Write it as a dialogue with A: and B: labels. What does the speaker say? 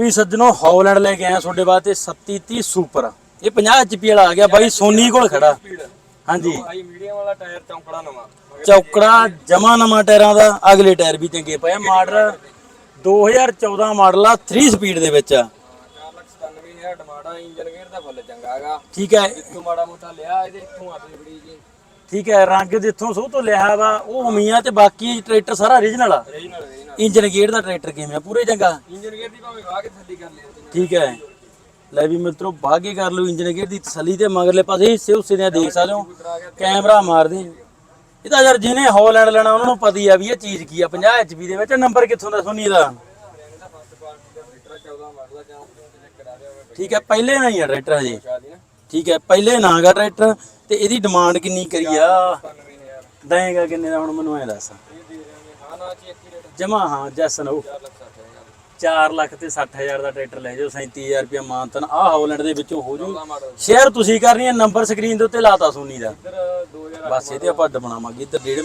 A: ਵੀ ਸੱਜਣੋ, ਹੌਲੈਂਡ ਲੈ ਕੇ ਆਇਆ ਤੁਹਾਡੇ ਵਾਸਤੇ 3730 ਸੁਪਰ। ਇਹ 50 ਐਚਪੀ ਵਾਲਾ ਆ ਗਿਆ, ਬਾਈ ਸੋਨੀ ਕੋਲ ਖੜਾ। ਹਾਂਜੀ।
B: ਭਾਈ ਮੀਡੀਅਮ ਵਾਲਾ ਟਾਇਰ ਚੌਂਕੜਾ ਨਵਾਂ
A: ਚੌਕੜਾ ਜਮਾ ਨਵਾਂ ਟਾਇਰਾਂ ਦਾ, ਅਗਲੇ ਟਾਇਰ ਵੀ ਚੰਗੇ ਪਏ ਮਾਡਲ 2014 ਮਾਡਲ ਆ 3 ਸਪੀਡ ਦੇ ਵਿੱਚ ਆ।
B: ਡਮਾੜਾ ਇੰਜਨ ਗੇਅਰ ਦਾ ਫੁੱਲ ਚੰਗਾ ਹੈਗਾ
A: ਠੀਕ ਹੈ।
B: ਇੱਥੋਂ ਮਾੜਾ ਮੋਟਾ ਲਿਆ ਇਹਦੇ ਇੱਥੋਂ ਆਪਣੀ ਬੜੀ ਜੀ
A: ਠੀਕ ਹੈ, ਰੰਗ ਜਿੱਥੋਂ ਸੋ ਤੋਂ ਲਿਆ ਵਾ, ਉਹ ਹਮੀਆਂ ਤੇ ਬਾਕੀ ਟਰੈਕਟਰ ਸਾਰਾ origignal ਆ।
B: ਰੀਜਨਲ
A: ਇੰਜਨ ਗੇਅਰ ਦਾ ਟਰੈਕਟਰ ਕਿਵੇਂ ਆ? ਪੂਰੇ ਚੰਗਾ?
B: ਇੰਜਨ ਗੇਅਰ ਦੀ ਭਾਵੇਂ ਵਾਹ ਕੇ ਥੱਲੀ ਕਰ ਲਿਆ।
A: ਠੀਕ ਹੈ। ਲੈ ਵੀ ਮਿੱਤਰੋ ਬਾਗੇ ਕਰ ਲਓ ਇੰਜਨ ਗੇਅਰ ਦੀ ਤਸੱਲੀ ਤੇ ਮਗਰਲੇ ਪਾਸੇ ਹਿੱਸੇ ਹੁੱਸੇ ਦੀਆਂ ਦੇਖ ਸਕਦੇ ਹੋ। ਕੈਮਰਾ ਮਾਰਦੇ ਇਹ ਤਾਂ ਯਾਰ ਜਿਹਨੇ ਹੌਲੈਂਡ ਲੈਣਾ ਉਹਨਾਂ ਨੂੰ ਪਤਾ ਹੀ ਆ ਵੀ ਇਹ ਚੀਜ਼ ਕੀ ਆ। 50 ਐਚਪੀ ਦੇ ਵਿੱਚ ਨੰਬਰ ਕਿੱਥੋਂ ਦਾ ਸੋਨੀ ਦਾ?
B: ਇਹਦਾ ਫਸਟ ਪਾਰਟੀ ਦਾ ਮੀਟਰ 14 ਮਾਡਲ ਜਾਂ ਚੈੱਕ ਕਰਾ ਲਿਆ ਹੋਵੇ
A: ਠੀਕ ਹੈ ਪਹਿਲੇ ਨਾ ਹੀ ਆ ਟਰੈਕਟਰ ਜੀ ਠੀਕ ਹੈ ਪਹਿਲੇ ਨਾ ਗਾ ਟਰੈਕਟਰ ਤੇ ਇਹਦੀ ਡਿਮਾਂਡ ਕਿੰਨੀ ਕਰੀ ਆ?
B: 95000
A: ਦੇਂਗਾ ਕਿੰਨੇ ਦਾ ਹੁਣ ਮੈਨੂੰ ਐ ਦੱਸ। ਜਮਾ ਹਾਂ ਜੈਸ ਨੋ
B: 4 ਲੱਖ 60000
A: 4 ਲੱਖ ਤੇ 60000 ਦਾ ਟਰੈਕਟਰ ਲੈ ਜਾਓ 37000 ਰੁਪਏ ਮਾਨਤਨ। ਆ ਹੌਲੈਂਡ ਦੇ ਵਿੱਚੋਂ ਹੋ ਜੂ। ਸ਼ੇਅਰ ਤੁਸੀਂ ਕਰਨੀ ਹੈ ਨੰਬਰ ਸਕਰੀਨ ਦੇ ਉੱਤੇ ਲਾਤਾ ਸੋਨੀ ਦਾ।
B: ਇੱਧਰ 2000
A: ਬਸ ਇਹਦੇ ਆਪਾਂ ਅੱਡ ਬਣਾਵਾਂਗੇ। ਇੱਧਰ ਡੇਢ